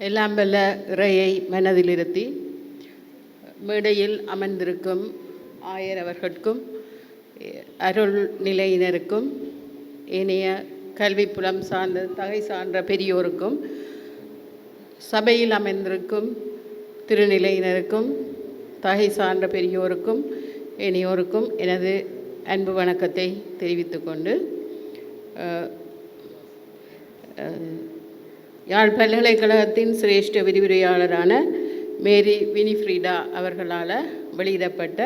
எல்லாம் வல்ல இறையை மனதில் இருத்தி மேடையில் அமர்ந்திருக்கும் ஆயர் அவர்களுக்கும் அருள் நிலையினருக்கும் இனைய கல்விப்புலம் சார்ந்த தகை சான்ற பெரியோருக்கும் சபையில் அமைந்திருக்கும் திருநிலையினருக்கும் தகை சான்ற பெரியோருக்கும் இனியோருக்கும் எனது அன்பு வணக்கத்தை தெரிவித்துக்கொண்டு யாழ் பல்கலைக்கழகத்தின் சிரேஷ்ட விரிவுரையாளரான மேரி வினிஃப்ரீடா அவர்களால் வெளியிடப்பட்ட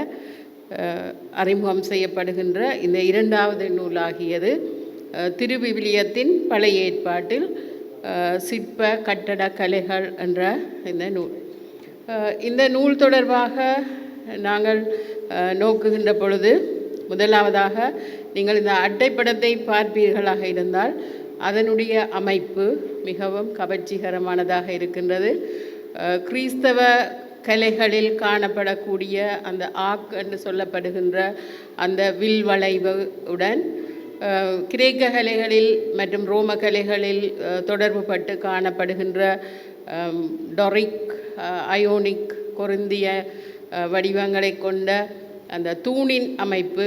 அறிமுகம் செய்யப்படுகின்ற இந்த இரண்டாவது நூலாகியது திருவிவிலியத்தின் பழைய ஏற்பாட்டில் சிற்ப கட்டட கலைகள் என்ற இந்த நூல். இந்த நூல் தொடர்பாக நாங்கள் நோக்குகின்ற பொழுது முதலாவதாக நீங்கள் இந்த அட்டைப்படத்தை பார்ப்பீர்களாக இருந்தால் அதனுடைய அமைப்பு மிகவும் கவர்ச்சிகரமானதாக இருக்கின்றது. கிறிஸ்தவ கலைகளில் காணப்படக்கூடிய அந்த ஆக் என்று சொல்லப்படுகின்ற அந்த வில் வளைவு உடன் கிரேக்க கலைகளில் மற்றும் ரோம கலைகளில் தொடர்பு தொடர்புபட்டு காணப்படுகின்ற டொரிக் அயோனிக் கொருந்திய வடிவங்களை கொண்ட அந்த தூணின் அமைப்பு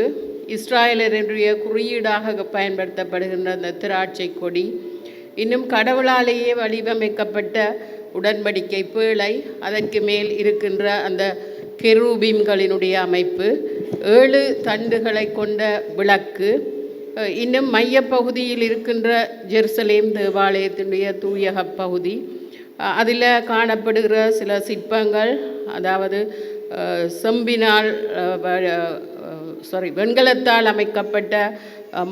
இஸ்ராயலருடைய குறியீடாக பயன்படுத்தப்படுகின்ற அந்த திராட்சை கொடி இன்னும் கடவுளாலேயே வடிவமைக்கப்பட்ட உடன்படிக்கை பேழை அதற்கு மேல் இருக்கின்ற அந்த கெரூபீம்களினுடைய அமைப்பு ஏழு தண்டுகளை கொண்ட விளக்கு இன்னும் மையப்பகுதியில் இருக்கின்ற ஜெருசலேம் தேவாலயத்தினுடைய தூயக பகுதி அதில் காணப்படுகிற சில சிற்பங்கள் அதாவது செம்பினால் சாரி வெண்கலத்தால் அமைக்கப்பட்ட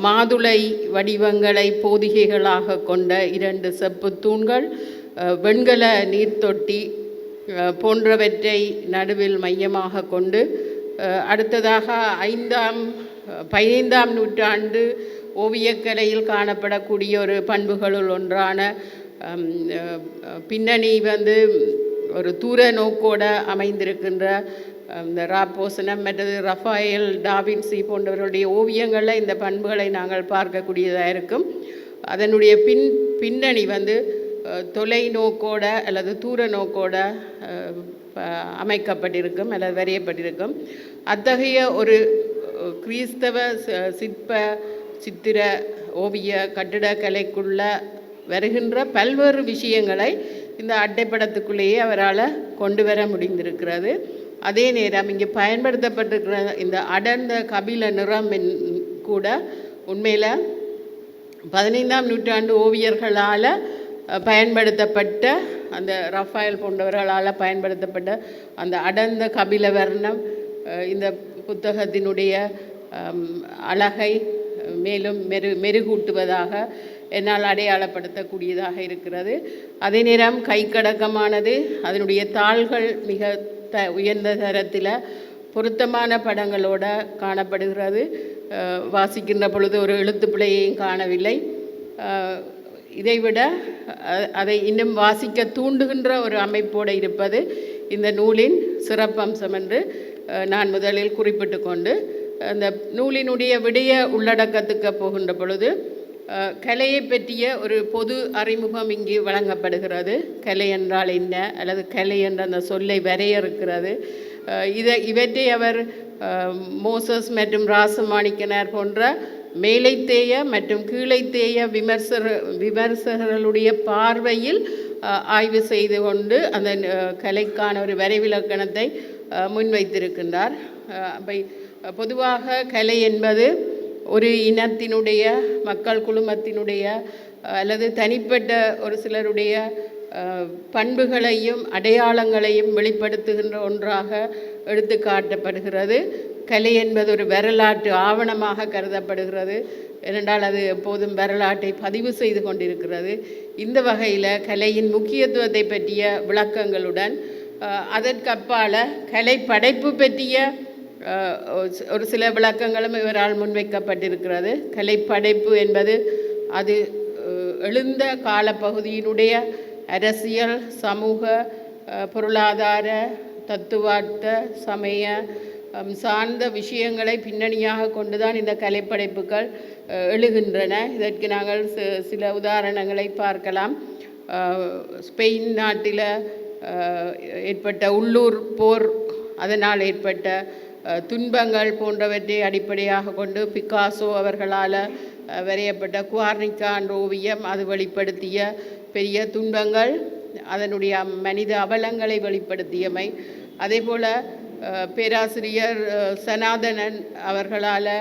மாதுளை வடிவங்களை போதிகைகளாக கொண்ட இரண்டு செப்பு தூண்கள் வெண்கல நீர்த்தொட்டி போன்றவற்றை நடுவில் மையமாக கொண்டு அடுத்ததாக ஐந்தாம் பதினைந்தாம் நூற்றாண்டு ஓவியக்கலையில் காணப்படக்கூடிய ஒரு பண்புகளுள் ஒன்றான பின்னணி வந்து ஒரு தூர நோக்கோட அமைந்திருக்கின்ற இந்த ராப்போசனம் மற்றது ரஃபாயல் டாவின்சி போன்றவர்களுடைய ஓவியங்களில் இந்த பண்புகளை நாங்கள் பார்க்கக்கூடியதாக இருக்கும். அதனுடைய பின் பின்னணி வந்து தொலைநோக்கோட அல்லது தூர நோக்கோட அமைக்கப்பட்டிருக்கும் அல்லது வரையப்பட்டிருக்கும். அத்தகைய ஒரு கிறிஸ்தவ சிற்ப சித்திர ஓவிய கட்டிடக்கலைக்குள்ள வருகின்ற பல்வேறு விஷயங்களை இந்த அட்டைப்படத்துக்குள்ளேயே அவரால் கொண்டு வர முடிந்திருக்கிறது. அதே நேரம் இங்கே பயன்படுத்தப்பட்டிருக்கிற இந்த அடர்ந்த கபில நிறம் என்- கூட உண்மையில் பதினைந்தாம் நூற்றாண்டு ஓவியர்களால் பயன்படுத்தப்பட்ட அந்த ரஃபாயல் போன்றவர்களால் பயன்படுத்தப்பட்ட அந்த அடர்ந்த கபில வர்ணம் இந்த புத்தகத்தினுடைய அழகை மேலும் மெரு மெருகூட்டுவதாக என்னால் அடையாளப்படுத்தக்கூடியதாக இருக்கிறது. அதே நேரம் கைக்கடக்கமானது அதனுடைய தாள்கள் மிக த உயர்ந்த தரத்தில் பொருத்தமான படங்களோட காணப்படுகிறது. வாசிக்கின்ற பொழுது ஒரு எழுத்து பிழையையும் காணவில்லை. இதைவிட அதை இன்னும் வாசிக்க தூண்டுகின்ற ஒரு அமைப்போடு இருப்பது இந்த நூலின் சிறப்பம்சம் என்று நான் முதலில் குறிப்பிட்டு கொண்டு அந்த நூலினுடைய விடய உள்ளடக்கத்துக்கு போகின்ற பொழுது கலையை பற்றிய ஒரு பொது அறிமுகம் இங்கு வழங்கப்படுகிறது. கலை என்றால் என்ன? அல்லது கலை என்ற அந்த சொல்லை வரையறுக்கிறது. இதை இவற்றை அவர் மோசஸ் மற்றும் ராசமாணிக்கனார் போன்ற மேலைத்தேய மற்றும் கீழைத்தேய விமர்சர விமர்சகர்களுடைய பார்வையில் ஆய்வு செய்து கொண்டு அந்த கலைக்கான ஒரு வரைவிலக்கணத்தை முன்வைத்திருக்கின்றார். அஹ், பொதுவாக கலை என்பது ஒரு இனத்தினுடைய மக்கள் குழுமத்தினுடைய அல்லது தனிப்பட்ட ஒரு சிலருடைய பண்புகளையும் அடையாளங்களையும் வெளிப்படுத்துகின்ற ஒன்றாக எடுத்து காட்டப்படுகிறது கலை என்பது ஒரு வரலாற்று ஆவணமாக கருதப்படுகிறது. ஏனென்றால் அது எப்போதும் வரலாற்றை பதிவு செய்து கொண்டிருக்கிறது. இந்த வகையில் கலையின் முக்கியத்துவத்தை பற்றிய விளக்கங்களுடன் அதற்கப்பால கலை படைப்பு பற்றிய ஒரு- சில விளக்கங்களும் இவரால் முன்வைக்கப்பட்டிருக்கிறது. கலைப்படைப்பு என்பது அது எழுந்த காலப்பகுதியினுடைய அரசியல் சமூக பொருளாதார தத்துவார்த்த சமய சார்ந்த விஷயங்களை பின்னணியாக கொண்டுதான் இந்த கலைப்படைப்புகள் எழுகின்றன. இதற்கு நாங்கள் சில உதாரணங்களை பார்க்கலாம். ஸ்பெயின் நாட்டில் ஏற்பட்ட உள்ளூர் போர் அதனால் ஏற்பட்ட துன்பங்கள் போன்றவற்றை அடிப்படையாக கொண்டு பிக்காசோ அவர்களால் வரையப்பட்ட குவார்னிக்கான் ஓவியம் அது வெளிப்படுத்திய பெரிய துன்பங்கள் அதனுடைய மனித அவலங்களை வெளிப்படுத்தியமை. அதே போல் பேராசிரியர் சனாதனன் அவர்களால்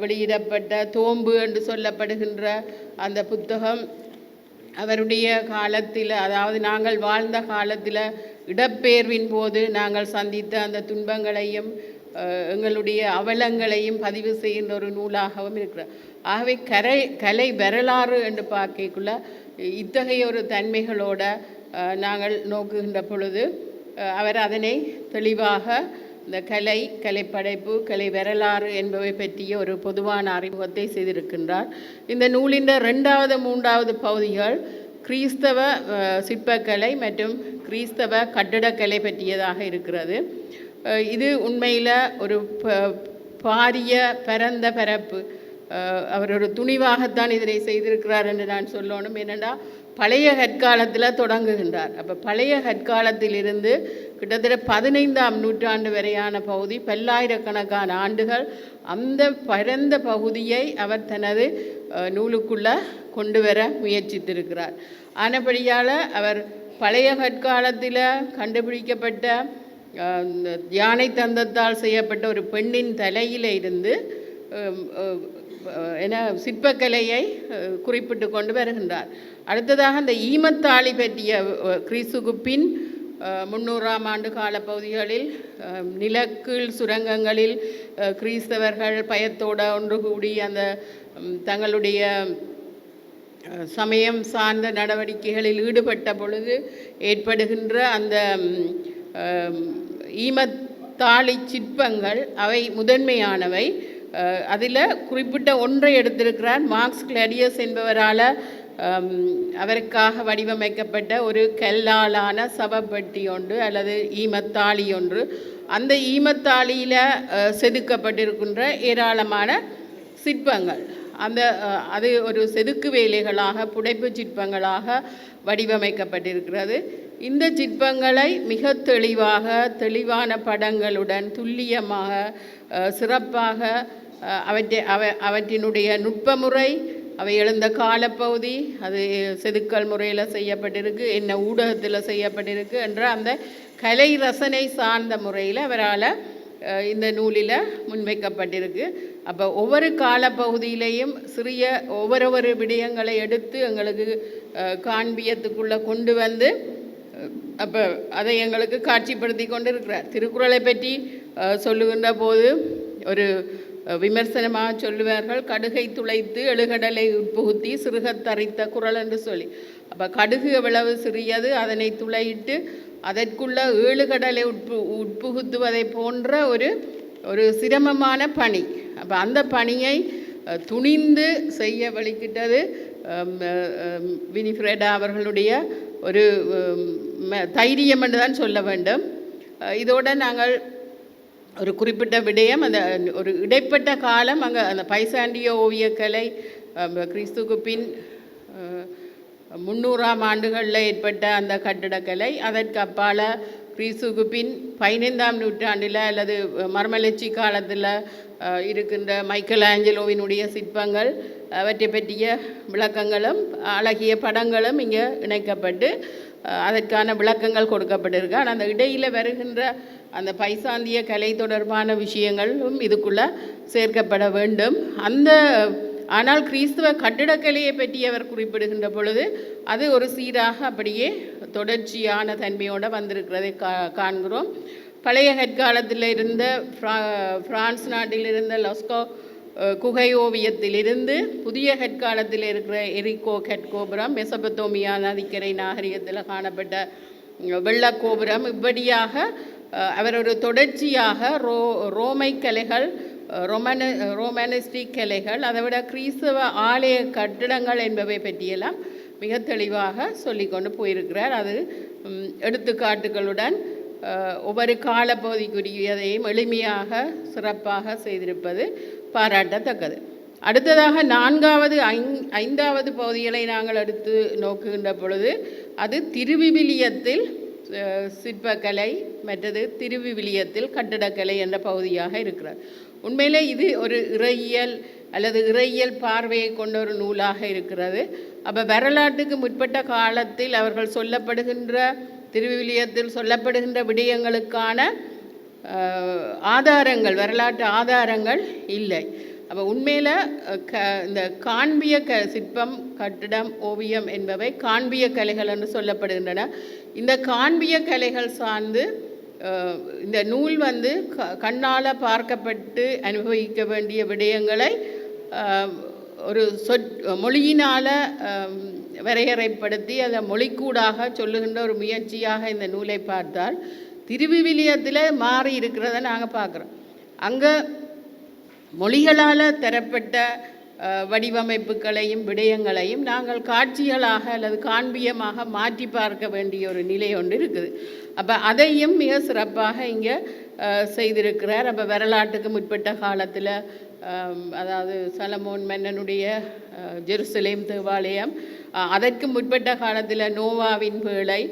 வெளியிடப்பட்ட தோம்பு என்று சொல்லப்படுகின்ற அந்த புத்தகம் அவருடைய காலத்தில் அதாவது நாங்கள் வாழ்ந்த காலத்தில் இடப்பெயர்வின் போது நாங்கள் சந்தித்த அந்த துன்பங்களையும் எங்களுடைய அவலங்களையும் பதிவு செய்கின்ற ஒரு நூலாகவும் இருக்கிறார். ஆகவே கரை கலை வரலாறு என்று பார்க்கக்குள்ள இத்தகைய ஒரு தன்மைகளோட நாங்கள் நோக்குகின்ற பொழுது அவர் அதனை தெளிவாக இந்த கலை கலைப்படைப்பு கலை வரலாறு என்பவை பற்றிய ஒரு பொதுவான அறிமுகத்தை செய்திருக்கின்றார். இந்த நூலின் ரெண்டாவது மூன்றாவது பகுதிகள் கிறிஸ்தவ சிற்பக்கலை மற்றும் கிறிஸ்தவ கட்டடக்கலை பற்றியதாக இருக்கிறது. இது உண்மையில் ஒரு ப- பாரிய பரந்த பரப்பு. அவர் ஒரு துணிவாகத்தான் இதனை செய்திருக்கிறார் என்று நான் சொல்லணும். என்னென்னா பழைய கற்காலத்தில் தொடங்குகின்றார். அப்போ பழைய கற்காலத்திலிருந்து கிட்டத்தட்ட பதினைந்தாம் நூற்றாண்டு வரையான பகுதி பல்லாயிரக்கணக்கான ஆண்டுகள் அந்த பரந்த பகுதியை அவர் தனது நூலுக்குள்ளே கொண்டு வர முயற்சித்திருக்கிறார். ஆனபடியால் அவர் பழைய கற்காலத்தில் கண்டுபிடிக்கப்பட்ட இந்த யானை தந்தத்தால் செய்யப்பட்ட ஒரு பெண்ணின் தலையில் இருந்து என சிற்பக்கலையை குறிப்பிட்டு கொண்டு வருகின்றார். அடுத்ததாக அந்த ஈமத்தாளி பற்றிய அஹ், கிறிஸ்துக்கு பின் முன்னூறாம் ஆண்டு கால பகுதிகளில் நிலக்கீழ் சுரங்கங்களில் கிறிஸ்தவர்கள் பயத்தோட ஒன்று கூடி அந்த தங்களுடைய சமயம் சார்ந்த நடவடிக்கைகளில் ஈடுபட்ட பொழுது ஏற்படுகின்ற அந்த ஈமத்தாளி சிற்பங்கள் அவை முதன்மையானவை. அதில் குறிப்பிட்ட ஒன்றை எடுத்திருக்கிறார். மார்க்ஸ் கிளாடியஸ் என்பவரால் அவருக்காக வடிவமைக்கப்பட்ட ஒரு கல்லாலான சவப்பெட்டி ஒன்று அல்லது ஈமத்தாளி ஒன்று. அந்த ஈமத்தாளியில் செதுக்கப்பட்டிருக்கின்ற ஏராளமான சிற்பங்கள். அந்த அது ஒரு செதுக்கு வேலைகளாக புடைப்பு சிற்பங்களாக வடிவமைக்கப்பட்டிருக்கிறது. இந்த சிற்பங்களை மிக தெளிவாக தெளிவான படங்களுடன் துல்லியமாக சிறப்பாக அவற்றை அவ அவற்றினுடைய நுட்பமுறை அவை எழுந்த காலப்பகுதி அது செதுக்கல் முறையில் செய்யப்பட்டிருக்கு என்ன ஊடகத்தில் செய்யப்பட்டிருக்கு என்ற அந்த கலை ரசனை சார்ந்த முறையில் அவரால் இந்த நூலில் முன்வைக்கப்பட்டிருக்கு. அப்போ ஒவ்வொரு காலப்பகுதியிலையும் சிறிய ஒவ்வொரு விடயங்களை எடுத்து எங்களுக்கு காண்பியத்துக்குள்ளே கொண்டு வந்து அப்போ அதை எங்களுக்கு காட்சிப்படுத்தி கொண்டு இருக்கிறார் திருக்குறளை பற்றி சொல்லுகின்ற போது ஒரு விமர்சனமாக சொல்லுவார்கள். கடுகை துளைத்து எழுகடலை உட்புகுத்தி சிறுகத் தரித்த குறள் என்று சொல்லி. அப்போ கடுகு எவ்வளவு சிறியது? அதனை துளையிட்டு அதற்குள்ள ஏழுகடலை உட்பு உட்புகுத்துவதை போன்ற ஒரு ஒரு சிரமமான பணி. அப்போ அந்த பணியை துணிந்து செய்ய வழிக்கிட்டது அம், வினிஃப்ரெடா அவர்களுடைய ஒரு தைரியம் என்று தான் சொல்ல வேண்டும். இதோடு நாங்கள் ஒரு குறிப்பிட்ட விடயம் அந்த ஒரு இடைப்பட்ட காலம் அங்கே அந்த பைசாண்டிய ஓவியக்கலை கிறிஸ்துக்கு பின் முந்நூறாம் ஆண்டுகளில் ஏற்பட்ட அந்த கட்டிடக்கலை அதற்கு அப்பால் கிறிஸ்துக்கு பின் பதினைந்தாம் நூற்றாண்டில் அல்லது மர்மலட்சி காலத்தில் இருக்கின்ற மைக்கேல் ஆஞ்சலோவினுடைய சிற்பங்கள் அவற்றை பற்றிய விளக்கங்களும் அழகிய படங்களும் இங்கே இணைக்கப்பட்டு அதற்கான விளக்கங்கள் கொடுக்கப்பட்டிருக்கு. ஆனால் அந்த இடையில் வருகின்ற அந்த பைசாந்திய கலை தொடர்பான விஷயங்களும் இதுக்குள்ளே சேர்க்கப்பட வேண்டும். அந்த ஆனால் கிறிஸ்துவ கட்டிடக்கலையை பற்றி அவர் குறிப்பிடுகின்ற பொழுது அது ஒரு சீராக அப்படியே தொடர்ச்சியான தன்மையோடு வந்திருக்கிறதை கா காண்கிறோம். பழைய கற்காலத்தில் இருந்த ஃப்ரா பிரான்ஸ் நாட்டில் இருந்த லஸ்கோ குகை ஓவியத்திலிருந்து புதிய கற்காலத்தில் இருக்கிற எரிக்கோ கட்கோபுரம் மெசபத்தோமியா நதிக்கரை நாகரிகத்தில் காணப்பட்ட வெள்ளக்கோபுரம் இப்படியாக அவர் ஒரு தொடர்ச்சியாக ரோ ரோமை கலைகள் ரொமன ரோமனிஸ்டிக் கலைகள் அதை விட கிறிஸ்தவ ஆலய கட்டிடங்கள் என்பவை பற்றியெல்லாம் மிக தெளிவாக சொல்லிக்கொண்டு போயிருக்கிறார். அது எடுத்துக்காட்டுகளுடன் ஒவ்வொரு காலப்பகுதிக்குரியதையும் எளிமையாக சிறப்பாக செய்திருப்பது பாராட்டத்தக்கது. அடுத்ததாக நான்காவது ஐந் ஐந்தாவது பகுதிகளை நாங்கள் எடுத்து நோக்குகின்ற பொழுது அது திருவிவிலியத்தில் சிற்பக்கலை மற்றது திருவிவிலியத்தில் கட்டிடக்கலை என்ற பகுதியாக இருக்கிறது உண்மையிலே இது ஒரு இறையியல் அல்லது இறையியல் பார்வையை கொண்ட ஒரு நூலாக இருக்கிறது. அப்போ வரலாற்றுக்கு முற்பட்ட காலத்தில் அவர்கள் சொல்லப்படுகின்ற திருவிவிலியத்தில் சொல்லப்படுகின்ற விடயங்களுக்கான ஆதாரங்கள் வரலாற்று ஆதாரங்கள் இல்லை. அப்போ உண்மையில் க இந்த காண்பிய க சிற்பம் கட்டிடம் ஓவியம் என்பவை காண்பிய கலைகள் என்று சொல்லப்படுகின்றன. இந்த காண்பிய கலைகள் சார்ந்து இந்த நூல் வந்து க கண்ணால் பார்க்கப்பட்டு அனுபவிக்க வேண்டிய விடயங்களை ஒரு சொற் மொழியினால் வரையறைப்படுத்தி அதை மொழிக்கூடாக சொல்லுகின்ற ஒரு முயற்சியாக இந்த நூலை பார்த்தால் திருவிவிலியத்தில் மாறி இருக்கிறத நாங்கள் பார்க்குறோம். அங்கே மொழிகளால் தரப்பட்ட வடிவமைப்புகளையும் விடயங்களையும் நாங்கள் காட்சிகளாக அல்லது காண்பியமாக மாற்றி பார்க்க வேண்டிய ஒரு நிலை ஒன்று இருக்குது. அப்போ அதையும் மிக சிறப்பாக இங்கே செய்திருக்கிறார். அப்போ வரலாற்றுக்கு முற்பட்ட காலத்தில் அதாவது சலமோன் மன்னனுடைய ஜெருசலேம் தேவாலயம் அதற்கு முற்பட்ட காலத்தில் நோவாவின் பேழை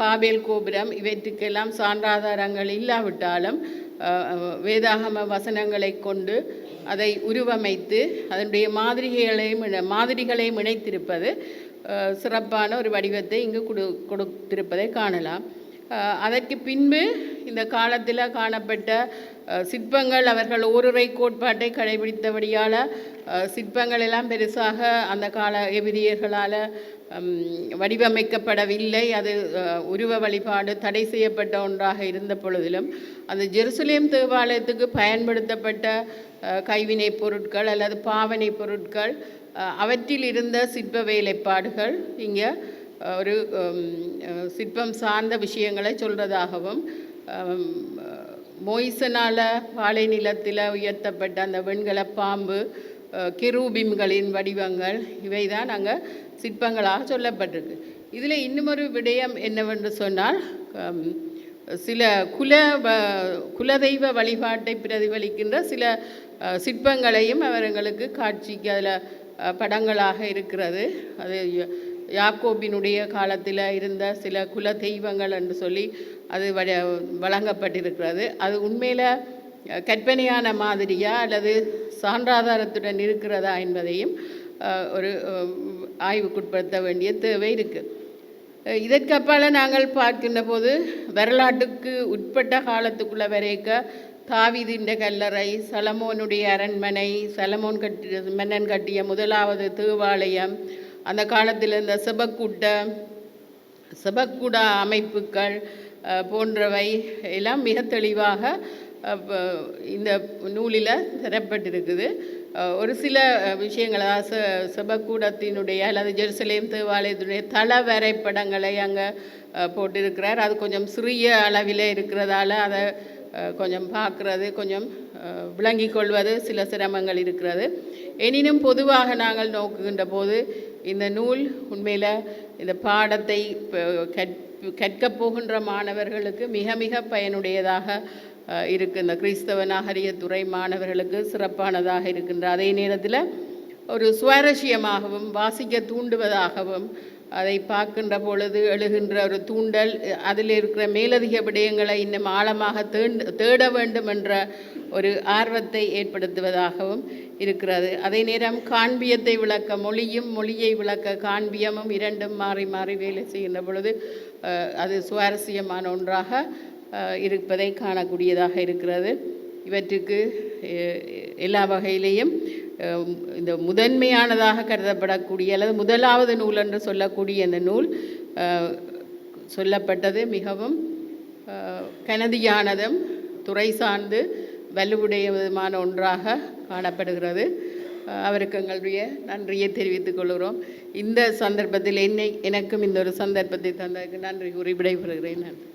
பாபேல் கோபுரம் இவற்றுக்கெல்லாம் சான்றாதாரங்கள் இல்லாவிட்டாலும் வேதாகம வசனங்களை கொண்டு அதை உருவமைத்து அதனுடைய மாதிரிகளையும் மாதிரிகளையும் இணைத்திருப்பது சிறப்பான ஒரு வடிவத்தை இங்கு கொடு கொடுத்திருப்பதை காணலாம். அதற்கு பின்பு இந்த காலத்தில் காணப்பட்ட சிற்பங்கள் அவர்கள் ஓருரை கோட்பாட்டை கடைபிடித்தபடியால் சிற்பங்கள் எல்லாம் பெருசாக அந்த கால எபிரியர்களால் வடிவமைக்கப்படவில்லை. அது உருவ வழிபாடு தடை செய்யப்பட்ட ஒன்றாக இருந்த பொழுதிலும் அந்த ஜெருசலேம் தேவாலயத்துக்கு பயன்படுத்தப்பட்ட கைவினை கைவினைப் பொருட்கள் அல்லது பாவனை பொருட்கள் அவற்றில் இருந்த சிற்ப வேலைப்பாடுகள் இங்கே ஒரு சிற்பம் சார்ந்த விஷயங்களை சொல்கிறதாகவும் மொய்சனால் பாலை நிலத்தில் உயர்த்தப்பட்ட அந்த வெண்கல பாம்பு அஹ், கிரூபிம்களின் வடிவங்கள் இவை தான் அங்கே சிற்பங்களாக சொல்லப்பட்டிருக்கு. இதில் இன்னுமொரு விடயம் என்னவென்று சொன்னால் சில குல வ- குலதெய்வ வழிபாட்டை பிரதிபலிக்கின்ற சில சிற்பங்களையும் அவர்களுக்கு காட்சிக்கு அதில் படங்களாக இருக்கிறது. அது யாக்கோபினுடைய காலத்தில் இருந்த சில குல தெய்வங்கள் என்று சொல்லி அது வழ வழங்கப்பட்டிருக்கிறது. அது உண்மையில் கற்பனையான மாதிரியா அல்லது சான்றாதாரத்துடன் இருக்கிறதா என்பதையும் ஒரு ஆய்வுக்குட்படுத்த வேண்டிய தேவை இருக்குது இதற்கப்பால் நாங்கள் பார்க்கின்ற போது வரலாற்றுக்கு உட்பட்ட காலத்துக்குள்ளே வரைக்க தாவிதின்ற கல்லறை சலமோனுடைய அரண்மனை சலமோன் கட்டிய மன்னன் கட்டிய முதலாவது தேவாலயம் அந்த காலத்தில் இந்த செபக்கூட்ட செபக்குட அமைப்புகள் போன்றவை எல்லாம் மிக தெளிவாக இந்த நூலில் தரப்பட்டிருக்குது. ஒரு சில அஹ், விஷயங்கள் அதாவது செ- செபக்கூடத்தினுடைய அல்லது ஜெருசலேம் தேவாலயத்தினுடைய தள வரைபடங்களை அங்கே போட்டிருக்கிறார். அது கொஞ்சம் சிறிய அளவில் இருக்கிறதால அதை கொஞ்சம் பார்க்குறது கொஞ்சம் விளங்கிக் கொள்வது சில சிரமங்கள் இருக்கிறது. எனினும் பொதுவாக நாங்கள் நோக்குகின்ற போது இந்த நூல் உண்மையில் இந்த பாடத்தை கற்கப் போகின்ற மாணவர்களுக்கு மிக மிக பயனுடையதாக இருக்குது இருக்கு. இந்த கிறிஸ்தவ நாகரிகத்துறை மாணவர்களுக்கு சிறப்பானதாக இருக்கின்ற அதே நேரத்தில் ஒரு சுவாரஸ்யமாகவும் வாசிக்க தூண்டுவதாகவும் அதை பார்க்கின்ற பொழுது எழுகின்ற ஒரு தூண்டல் அதில் இருக்கிற மேலதிக விடயங்களை இன்னும் ஆழமாக தேண்ட தேட வேண்டும் என்ற ஒரு ஆர்வத்தை ஏற்படுத்துவதாகவும் இருக்கிறது. அதே நேரம் காண்பியத்தை விளக்க மொழியும் மொழியை விளக்க காண்பியமும் இரண்டும் மாறி மாறி வேலை செய்கின்ற பொழுது அது சுவாரஸ்யமான ஒன்றாக இருப்பதை காணக்கூடியதாக இருக்கிறது. இவற்றுக்கு எல்லா வகையிலேயும் இந்த முதன்மையானதாக கருதப்படக்கூடிய அல்லது முதலாவது நூல் என்று சொல்லக்கூடிய இந்த நூல் சொல்லப்பட்டது மிகவும் கனதியானதும் துறை சார்ந்து வலுவுடையதுமான ஒன்றாக காணப்படுகிறது. அவருக்கு எங்களுடைய நன்றியை தெரிவித்துக் கொள்கிறோம். இந்த சந்தர்ப்பத்தில் என்னை எனக்கும் இந்த ஒரு சந்தர்ப்பத்தை தந்ததுக்கு நன்றி குறிப்பிடைபெறுகிறேன் விடைபெறுகிறேன். நன்றி